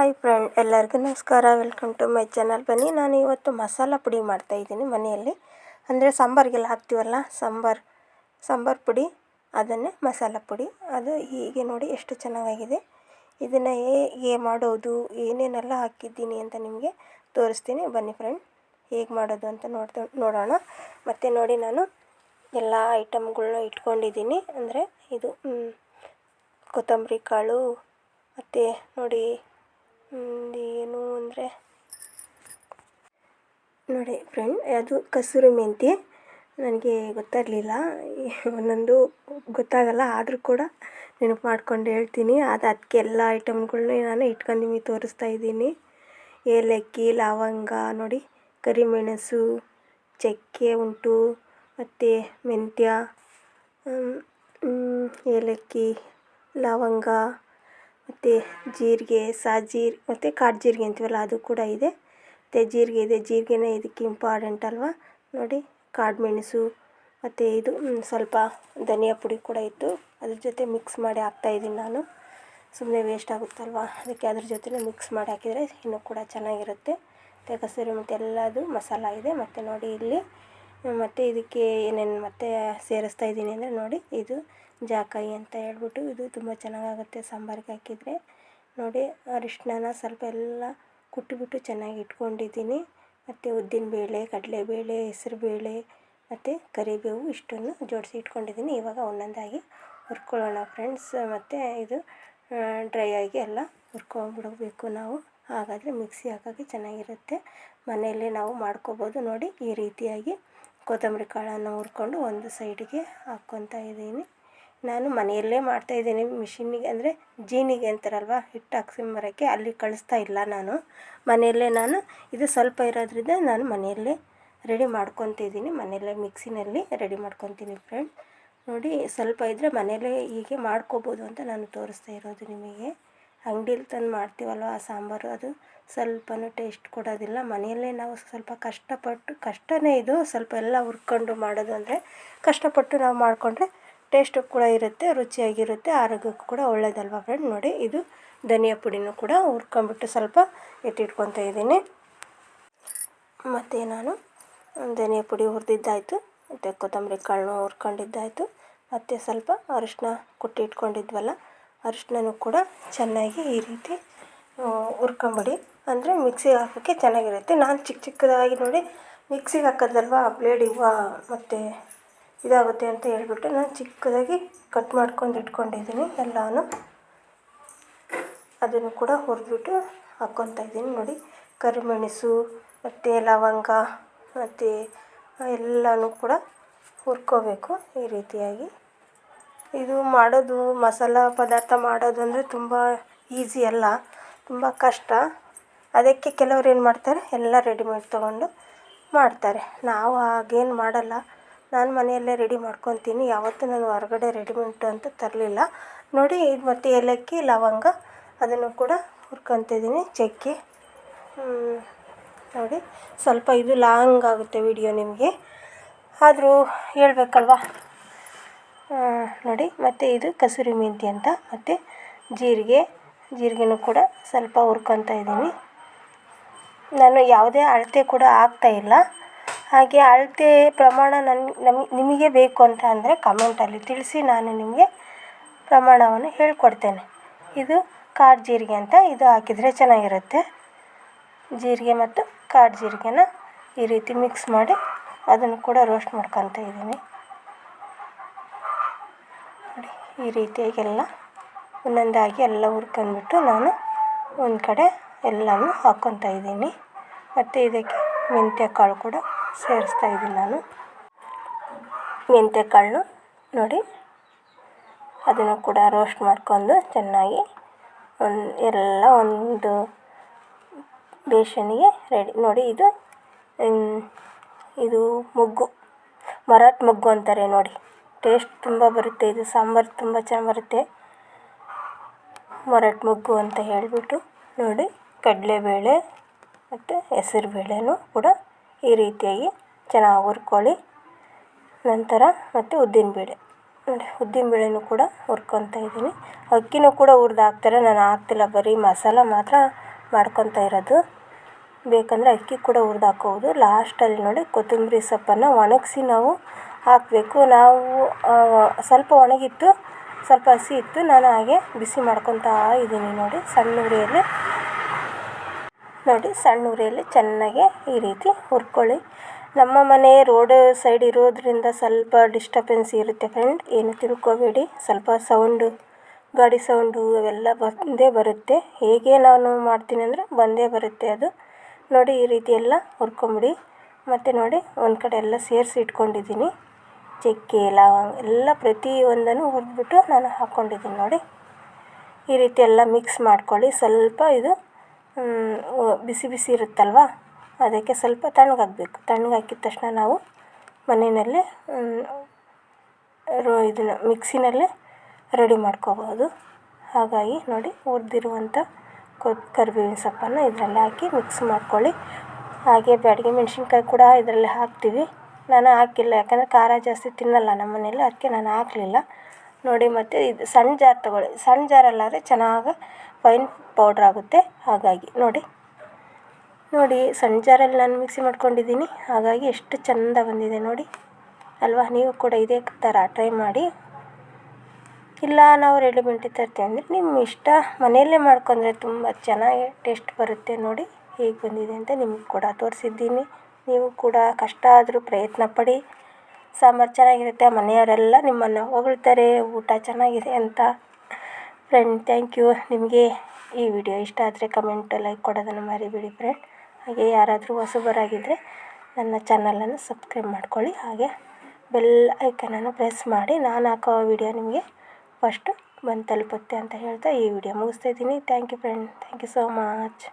Hi friend ಎಲ್ಲರಿಗೂ ನಮಸ್ಕಾರ. Welcome to my channel ಬನ್ನಿ, ನಾನು ಇವತ್ತು ಮಸಾಲ ಪುಡಿ ಮಾಡ್ತಾಯಿದ್ದೀನಿ ಮನೆಯಲ್ಲಿ. ಅಂದರೆ ಸಾಂಬಾರಿಗೆಲ್ಲ ಹಾಕ್ತೀವಲ್ಲ, ಸಾಂಬಾರು ಸಾಂಬಾರು ಪುಡಿ, ಅದನ್ನೇ ಮಸಾಲ ಪುಡಿ. ಅದು ಹೀಗೆ ನೋಡಿ ಎಷ್ಟು ಚೆನ್ನಾಗಾಗಿದೆ. ಇದನ್ನು ಹೇಗೆ ಮಾಡೋದು, ಏನೇನೆಲ್ಲ ಹಾಕಿದ್ದೀನಿ ಅಂತ ನಿಮಗೆ ತೋರಿಸ್ತೀನಿ. ಬನ್ನಿ ಫ್ರೆಂಡ್ ಹೇಗೆ ಮಾಡೋದು ಅಂತ ನೋಡ್ತಾ, ನೋಡೋಣ. ಮತ್ತು ನೋಡಿ ನಾನು ಎಲ್ಲ ಐಟಮ್ಗಳನ್ನ ಇಟ್ಕೊಂಡಿದ್ದೀನಿ. ಅಂದರೆ ಇದು ಕೊತ್ತಂಬರಿ ಕಾಳು, ಮತ್ತು ನೋಡಿ ಏನು ಅಂದರೆ, ನೋಡಿ ಫ್ರೆಂಡ್ ಅದು ಕಸೂರಿ ಮೆಂತ್ಯ ನನಗೆ ಗೊತ್ತಾಗಲಿಲ್ಲ. ಒಂದೊಂದು ಗೊತ್ತಾಗಲ್ಲ, ಆದರೂ ಕೂಡ ನೆನಪು ಮಾಡ್ಕೊಂಡು ಹೇಳ್ತೀನಿ. ಅದು ಅದಕ್ಕೆ ಎಲ್ಲ ಐಟಮ್ಗಳನ್ನ ನಾನು ಇಟ್ಕೊಂಡು ನಿಮಗೆ ತೋರಿಸ್ತಾ ಇದ್ದೀನಿ. ಏಲಕ್ಕಿ, ಲವಂಗ, ನೋಡಿ, ಕರಿಮೆಣಸು, ಚಕ್ಕೆ, ಉಂಟು, ಮತ್ತು ಮೆಂತ್ಯ ಏಲಕ್ಕಿ, ಲವಂಗ. ಮತ್ತು ಜೀರಿಗೆ, ಸಾಜೀರ್, ಮತ್ತು ಕಾಡು ಜೀರಿಗೆ ಅಂತೀವಲ್ಲ, ಅದು ಕೂಡ ಇದೆ. ಮತ್ತು ಜೀರಿಗೆ ಇದೆ. ಜೀರಿಗೆನೇ ಇದಕ್ಕೆ ಇಂಪಾರ್ಟೆಂಟ್ ಅಲ್ವಾ? ನೋಡಿ, ಕಾಡು ಮೆಣಸು, ಮತ್ತು ಇದು ಸ್ವಲ್ಪ ಧನಿಯಾ ಪುಡಿ ಕೂಡ ಇತ್ತು. ಅದ್ರ ಜೊತೆ ಮಿಕ್ಸ್ ಮಾಡಿ ಹಾಕ್ತಾಯಿದ್ದೀನಿ ನಾನು. ಸುಮ್ಮನೆ ವೇಸ್ಟ್ ಆಗುತ್ತಲ್ವ? ಅದಕ್ಕೆ ಅದ್ರ ಜೊತೆನೇ ಮಿಕ್ಸ್ ಮಾಡಿ ಹಾಕಿದರೆ ಇನ್ನೂ ಕೂಡ ಚೆನ್ನಾಗಿರುತ್ತೆ. ಮತ್ತು ಕಸೂರಿ ಮತ್ತು ಎಲ್ಲದು ಮಸಾಲ ಇದೆ. ಮತ್ತು ನೋಡಿ ಇಲ್ಲಿ, ಮತ್ತು ಇದಕ್ಕೆ ಏನೇನು ಮತ್ತೆ ಸೇರಿಸ್ತಾ ಇದ್ದೀನಿ ಅಂದರೆ ನೋಡಿ, ಇದು ಜಾಕಾಯಿ ಅಂತ ಹೇಳ್ಬಿಟ್ಟು ಇದು ತುಂಬ ಚೆನ್ನಾಗಾಗುತ್ತೆ. ಸಾಂಬಾರಿಗೆ ಹಾಕಿದರೆ. ನೋಡಿ, ಅರಿಶಿಣನ ಸ್ವಲ್ಪ ಎಲ್ಲ ಕುಟ್ಟಿಬಿಟ್ಟು ಚೆನ್ನಾಗಿ ಇಟ್ಕೊಂಡಿದ್ದೀನಿ. ಮತ್ತು ಉದ್ದಿನಬೇಳೆ ಕಡಲೆಬೇಳೆ ಹೆಸ್ರುಬೇಳೆ ಮತ್ತು ಕರಿಬೇವು ಇಷ್ಟನ್ನು ಜೋಡಿಸಿ ಇಟ್ಕೊಂಡಿದ್ದೀನಿ. ಇವಾಗ ಒಂದೊಂದಾಗಿ ಹುರ್ಕೊಳ್ಳೋಣ ಫ್ರೆಂಡ್ಸ್. ಮತ್ತು ಇದು ಡ್ರೈ ಆಗಿ ಎಲ್ಲ ಹುರ್ಕೊಂಡ್ಬಿಡಬೇಕು ನಾವು. ಹಾಗಾದರೆ ಮಿಕ್ಸಿ ಹಾಕೋಕ್ಕೆ ಚೆನ್ನಾಗಿರುತ್ತೆ. ಮನೆಯಲ್ಲೇ ನಾವು ಮಾಡ್ಕೋಬೋದು. ನೋಡಿ, ಈ ರೀತಿಯಾಗಿ ಕೊತ್ತಂಬರಿ ಕಾಳನ್ನು ಹುರ್ಕೊಂಡು ಒಂದು ಸೈಡಿಗೆ ಹಾಕ್ಕೊತಾ ಇದ್ದೀನಿ. ನಾನು ಮನೆಯಲ್ಲೇ ಮಾಡ್ತಾಯಿದ್ದೀನಿ ಮಿಷಿನ್ನಿಗೆ ಅಂದರೆ ಜೀನಿಗೆ ಅಂತಾರಲ್ವ, ಹಿಟ್ಟು ಹಾಕ್ಸ್ಕೊಂಬರೋಕ್ಕೆ ಅಲ್ಲಿ ಕಳಿಸ್ತಾ ಇಲ್ಲ ನಾನು. ಮನೆಯಲ್ಲೇ ನಾನು ಇದು ಸ್ವಲ್ಪ ಇರೋದ್ರಿಂದ ನಾನು ಮನೆಯಲ್ಲೇ ರೆಡಿ ಮಾಡ್ಕೊತಿದ್ದೀನಿ ಮನೆಯಲ್ಲೇ ಮಿಕ್ಸಿನಲ್ಲಿ ರೆಡಿ ಮಾಡ್ಕೊತೀನಿ ಫ್ರೆಂಡ್. ನೋಡಿ ಸ್ವಲ್ಪ ಇದ್ದರೆ ಮನೆಯಲ್ಲೇ ಹೀಗೆ ಮಾಡ್ಕೋಬೋದು ಅಂತ ನಾನು ತೋರಿಸ್ತಾ ಇರೋದು ನಿಮಗೆ. ಅಂಗಡಿಲಿ ತಂದು ಮಾಡ್ತೀವಲ್ವ ಆ ಸಾಂಬಾರು, ಅದು ಸ್ವಲ್ಪನೂ ಟೇಸ್ಟ್ ಕೊಡೋದಿಲ್ಲ. ಮನೆಯಲ್ಲೇ ನಾವು ಸ್ವಲ್ಪ ಕಷ್ಟಪಟ್ಟು, ಕಷ್ಟನೇ ಇದು, ಸ್ವಲ್ಪ ಎಲ್ಲ ಹುರ್ಕೊಂಡು ಮಾಡೋದು ಅಂದರೆ ಕಷ್ಟಪಟ್ಟು ನಾವು ಮಾಡಿಕೊಂಡ್ರೆ ಟೇಸ್ಟು ಕೂಡ ಇರುತ್ತೆ, ರುಚಿಯಾಗಿರುತ್ತೆ, ಆರೋಗ್ಯಕ್ಕೂ ಕೂಡ ಒಳ್ಳೇದಲ್ವ ಫ್ರೆಂಡ್ ನೋಡಿ, ಇದು ಧನಿಯಾ ಪುಡಿನೂ ಕೂಡ ಹುರ್ಕೊಂಬಿಟ್ಟು ಸ್ವಲ್ಪ ಎತ್ತಿಟ್ಕೊತಾ ಇದ್ದೀನಿ. ಮತ್ತು ನಾನು ಧನಿಯಾ ಪುಡಿ ಹುರಿದಿದ್ದಾಯಿತು, ಮತ್ತು ಕೊತ್ತಂಬರಿ ಕಾಳನ್ನು ಹುರ್ಕೊಂಡಿದ್ದಾಯಿತು, ಮತ್ತು ಸ್ವಲ್ಪ ಅರಿಶಿನ ಕುಟ್ಟಿಟ್ಕೊಂಡಿದ್ವಲ್ಲ ಅರಿಶಿನನೂ ಕೂಡ ಚೆನ್ನಾಗಿ ಈ ರೀತಿ ಹುರ್ಕೊಂಬಿಡಿ. ಅಂದರೆ ಮಿಕ್ಸಿಗೆ ಹಾಕೋಕ್ಕೆ ಚೆನ್ನಾಗಿರುತ್ತೆ. ನಾನು ಚಿಕ್ಕ ಚಿಕ್ಕದಾಗಿ ನೋಡಿ, ಮಿಕ್ಸಿಗೆ ಹಾಕೋದಲ್ವ ಬ್ಲೇಡ್ ಇವ ಮತ್ತು ಇದಾಗುತ್ತೆ ಅಂತ ಹೇಳ್ಬಿಟ್ಟು ನಾನು ಚಿಕ್ಕದಾಗಿ ಕಟ್ ಮಾಡ್ಕೊಂಡು ಇಟ್ಕೊಂಡಿದ್ದೀನಿ ಎಲ್ಲನೂ. ಅದನ್ನು ಕೂಡ ಹುರಿದ್ಬಿಟ್ಟು ಹಾಕ್ಕೊತಾ ಇದ್ದೀನಿ ನೋಡಿ. ಕರಿಮೆಣಸು, ಮತ್ತು ಲವಂಗ, ಮತ್ತು ಎಲ್ಲನೂ ಕೂಡ ಹುರ್ಕೋಬೇಕು ಈ ರೀತಿಯಾಗಿ. ಇದು ಮಾಡೋದು, ಮಸಾಲ ಪದಾರ್ಥ ಮಾಡೋದು ಅಂದರೆ ತುಂಬ ಈಸಿ ಅಲ್ಲ, ತುಂಬ ಕಷ್ಟ. ಅದಕ್ಕೆ ಕೆಲವ್ರು ಏನು ಮಾಡ್ತಾರೆ? ಎಲ್ಲ ರೆಡಿಮೇಡ್ ತೊಗೊಂಡು ಮಾಡ್ತಾರೆ. ನಾವು ಹಾಗೇನು ಮಾಡೋಲ್ಲ. ನಾನು ಮನೆಯಲ್ಲೇ ರೆಡಿ ಮಾಡ್ಕೊತೀನಿ. ಯಾವತ್ತೂ ನಾನು ಹೊರಗಡೆ ರೆಡಿಮೆಂಟ್ ಅಂತ ತರಲಿಲ್ಲ. ನೋಡಿ, ಇದು ಮತ್ತು ಏಲಕ್ಕಿ, ಲವಂಗ, ಅದನ್ನು ಕೂಡ ಹುರ್ಕೊತಿದ್ದೀನಿ ಚಕ್ಕೆ. ನೋಡಿ, ಸ್ವಲ್ಪ ಇದು ಲಾಂಗ್ ಆಗುತ್ತೆ ವಿಡಿಯೋ ನಿಮಗೆ. ಆದರೂ ಹೇಳ್ಬೇಕಲ್ವ? ನೋಡಿ, ಮತ್ತು ಇದು ಕಸೂರಿ ಮೆಂತಿ ಅಂತ, ಮತ್ತು ಜೀರಿಗೆ, ಜೀರಿಗೆನೂ ಕೂಡ ಸ್ವಲ್ಪ ಹುರ್ಕೊತಾ ಇದ್ದೀನಿ. ನಾನು ಯಾವುದೇ ಅಳತೆ ಕೂಡ ಹಾಕ್ತಾಯಿಲ್ಲ ಹಾಗೆ ಅಳತೆ ಪ್ರಮಾಣ ನನ್ನ ನಮಗೆ ನಿಮಗೆ ಬೇಕು ಅಂತ ಅಂದರೆ ಕಮೆಂಟಲ್ಲಿ ತಿಳಿಸಿ ನಾನು ನಿಮಗೆ ಪ್ರಮಾಣವನ್ನು ಹೇಳ್ಕೊಡ್ತೇನೆ. ಇದು ಕಾಡು ಜೀರಿಗೆ ಅಂತ ಇದು ಹಾಕಿದರೆ ಚೆನ್ನಾಗಿರುತ್ತೆ. ಜೀರಿಗೆ ಮತ್ತು ಕಾಡು ಜೀರಿಗೆನ ಈ ರೀತಿ ಮಿಕ್ಸ್ ಮಾಡಿ ಅದನ್ನು ಕೂಡ ರೋಸ್ಟ್ ಮಾಡ್ಕೊತ ಇದ್ದೀನಿ. ನೋಡಿ, ಈ ರೀತಿಯಾಗಿ ಎಲ್ಲ ಒಂದೊಂದಾಗಿ ಎಲ್ಲ ಹುರ್ಕೊಂಡ್ಬಿಟ್ಟು ನಾನು ಒಂದು ಕಡೆ ಎಲ್ಲನೂ ಹಾಕ್ಕೊತ ಇದ್ದೀನಿ. ಮತ್ತು ಇದಕ್ಕೆ ಮೆಂತ್ಯ ಕಾಳು ಕೂಡ ಸೇರಿಸ್ತಾ ಇದ್ದೀನಿ ನಾನು. ಮೆಂತ್ಯ ಕಾಳನ್ನು ನೋಡಿ. ಅದನ್ನು ಕೂಡ ರೋಸ್ಟ್ ಮಾಡ್ಕೊಂಡು ಚೆನ್ನಾಗಿ ಒಂದು ಎಲ್ಲ ಒಂದು ಬೇಷನ್ಗೆ ರೆಡಿ ನೋಡಿ ಇದು ಇದು ಮೊಗ್ಗು, ಮರಾಠ್ ಮೊಗ್ಗು ಅಂತಾರೆ ನೋಡಿ. ಟೇಸ್ಟ್ ತುಂಬ ಬರುತ್ತೆ ಇದು, ಸಾಂಬಾರು ತುಂಬ ಚೆನ್ನಾಗಿ ಬರುತ್ತೆ. ಮರಾಠ್ ಮೊಗ್ಗು ಅಂತ ಹೇಳಿಬಿಟ್ಟು ನೋಡಿ, ಕಡಲೆಬೇಳೆ ಮತ್ತು ಹೆಸರು ಬೇಳೆನೂ ಕೂಡ ಈ ರೀತಿಯಾಗಿ ಚೆನ್ನಾಗಿ ಹುರ್ಕೊಳ್ಳಿ. ನಂತರ ಮತ್ತು ಉದ್ದಿನಬೇಳೆ ನೋಡಿ ಉದ್ದಿನಬೇಳೆನೂ ಕೂಡ ಹುರ್ಕೊಳ್ತಾ ಇದ್ದೀನಿ. ಅಕ್ಕಿನೂ ಕೂಡ ಹುರ್ದು ಹಾಕ್ತಾರೆ. ನಾನು ಹಾಕ್ತಿಲ್ಲ, ಬರೀ ಮಸಾಲ ಮಾತ್ರ ಮಾಡ್ಕೊಳ್ತಾ ಇರೋದು. ಬೇಕಂದರೆ ಅಕ್ಕಿ ಕೂಡ ಹುರ್ದು ಹಾಕ್ಕೋಬೋದು. ಲಾಸ್ಟಲ್ಲಿ ನೋಡಿ ಕೊತ್ತಂಬರಿ ಸೊಪ್ಪನ್ನು ಒಣಗಿಸಿ ನಾವು ಹಾಕಬೇಕು. ನಾವು ಸ್ವಲ್ಪ ಒಣಗಿತ್ತು, ಸ್ವಲ್ಪ ಹಸಿ ಇತ್ತು. ನಾನು ಹಾಗೆ ಬಿಸಿ ಮಾಡ್ಕೊತಾ ಇದ್ದೀನಿ ನೋಡಿ, ಸಣ್ಣ ಉರಿಯಲ್ಲಿ. ನೋಡಿ, ಸಣ್ಣ ಉರಿಯಲ್ಲಿ ಚೆನ್ನಾಗಿ ಈ ರೀತಿ ಹುರ್ಕೊಳ್ಳಿ. ನಮ್ಮ ಮನೆ ರೋಡ್ ಸೈಡ್ ಇರೋದ್ರಿಂದ ಸ್ವಲ್ಪ ಡಿಸ್ಟರ್ಬೆನ್ಸ್ ಇರುತ್ತೆ ಫ್ರೆಂಡ್ ಏನು ತಿಳ್ಕೊಬೇಡಿ. ಸ್ವಲ್ಪ ಸೌಂಡು, ಗಾಡಿ ಸೌಂಡು ಅವೆಲ್ಲ ಬಂದೇ ಬರುತ್ತೆ. ಹೇಗೆ ನಾನು ಮಾಡ್ತೀನಿ ಅಂದರೆ ಬಂದೇ ಬರುತ್ತೆ ಅದು. ನೋಡಿ, ಈ ರೀತಿ ಎಲ್ಲ ಹುರ್ಕೊಂಬಿಡಿ. ಮತ್ತು ನೋಡಿ, ಒಂದು ಕಡೆ ಎಲ್ಲ ಸೇರಿಸಿ ಇಟ್ಕೊಂಡಿದ್ದೀನಿ. ಚಕ್ಕೆ, ಲವಂಗ ಎಲ್ಲ ಪ್ರತಿಯೊಂದನ್ನು ಹುರಿದ್ಬಿಟ್ಟು ನಾನು ಹಾಕ್ಕೊಂಡಿದ್ದೀನಿ ನೋಡಿ. ಈ ರೀತಿ ಎಲ್ಲ ಮಿಕ್ಸ್ ಮಾಡ್ಕೊಳ್ಳಿ. ಸ್ವಲ್ಪ ಇದು ಬಿಸಿ ಬಿಸಿ ಇರುತ್ತಲ್ವ? ಅದಕ್ಕೆ ಸ್ವಲ್ಪ ತಣ್ಣಗಾಗಬೇಕು ತಣ್ಣಗಾಕಿದ ತಕ್ಷಣ ನಾವು ಮನೆಯಲ್ಲೇ ರೋ, ಇದನ್ನು ಮಿಕ್ಸಿನಲ್ಲೇ ರೆಡಿ ಮಾಡ್ಕೋಬೋದು. ಹಾಗಾಗಿ ನೋಡಿ ಹುರಿದಿರುವಂಥ ಕರಿಬೇವಿನ ಸೊಪ್ಪನ್ನು ಇದರಲ್ಲಿ ಹಾಕಿ ಮಿಕ್ಸ್ ಮಾಡ್ಕೊಳ್ಳಿ. ಹಾಗೆ ಬ್ಯಾಡಗಿ ಮೆಣಸಿನ್ಕಾಯಿ ಕೂಡ ಇದರಲ್ಲಿ ಹಾಕ್ತೀವಿ. ನಾನು ಹಾಕಿಲ್ಲ, ಯಾಕಂದರೆ ಖಾರ ಜಾಸ್ತಿ ತಿನ್ನಲ್ಲ ನಮ್ಮ ಮನೇಲಿ ಅದಕ್ಕೆ ನಾನು ಹಾಕಲಿಲ್ಲ. ನೋಡಿ ಮತ್ತು ಇದು ಸಣ್ಣ ಜಾರ್ ತಗೊಳ್ಳಿ. ಸಣ್ಣ ಜಾರಲ್ಲಾದರೆ ಚೆನ್ನಾಗಿ ಫೈನ್ ಪೌಡ್ರ್ ಆಗುತ್ತೆ. ಹಾಗಾಗಿ ನೋಡಿ. ನೋಡಿ ಸಣ್ಣ ಜಾರಲ್ಲಿ ನಾನು ಮಿಕ್ಸಿ ಮಾಡ್ಕೊಂಡಿದ್ದೀನಿ. ಹಾಗಾಗಿ ಎಷ್ಟು ಚೆಂದ ಬಂದಿದೆ ನೋಡಿ. ಅಲ್ವಾ? ನೀವು ಕೂಡ ಇದೇ ಥರ ಟ್ರೈ ಮಾಡಿ. ಇಲ್ಲ, ನಾವು ಮಿಂಟಿ ತರ್ತೀವಿ ಅಂದರೆ ನಿಮ್ಮ ಇಷ್ಟ. ಮನೆಯಲ್ಲೇ ಮಾಡ್ಕೊಂಡ್ರೆ ತುಂಬ ಚೆನ್ನಾಗಿ ಟೇಸ್ಟ್ ಬರುತ್ತೆ ನೋಡಿ. ಹೇಗೆ ಬಂದಿದೆ ಅಂತ ನಿಮಗೆ ಕೂಡ ತೋರಿಸಿದ್ದೀನಿ. ನೀವು ಕೂಡ ಕಷ್ಟ ಆದರೂ ಪ್ರಯತ್ನ ಪಡಿ. ಸಾಂಬಾರು ಚೆನ್ನಾಗಿರುತ್ತೆ, ಮನೆಯವರೆಲ್ಲ ನಿಮ್ಮನ್ನು ಹೊಗಳ್ತಾರೆ, ಊಟ ಚೆನ್ನಾಗಿದೆ ಅಂತ. ಫ್ರೆಂಡ್ ಥ್ಯಾಂಕ್ ಯು ನಿಮಗೆ ಈ ವಿಡಿಯೋ ಇಷ್ಟ ಆದರೆ ಕಮೆಂಟ್ ಲೈಕ್ ಕೊಡೋದನ್ನು ಮರಿಬೇಡಿ ಫ್ರೆಂಡ್ ಹಾಗೆ ಯಾರಾದರೂ ಹೊಸಬರಾಗಿದ್ದರೆ ನನ್ನ ಚಾನಲನ್ನು ಸಬ್ಸ್ಕ್ರೈಬ್ ಮಾಡ್ಕೊಳ್ಳಿ. ಹಾಗೆ ಬೆಲ್ ಐಕನನ್ನು ಪ್ರೆಸ್ ಮಾಡಿ. ನಾನು ಹಾಕೋ ವಿಡಿಯೋ ನಿಮಗೆ ಫಸ್ಟು ಬಂದು ತಲುಪುತ್ತೆ ಅಂತ ಹೇಳ್ತಾ ಈ ವಿಡಿಯೋ ಮುಗಿಸ್ತಾ ಇದ್ದೀನಿ. Thank you friend thank you so much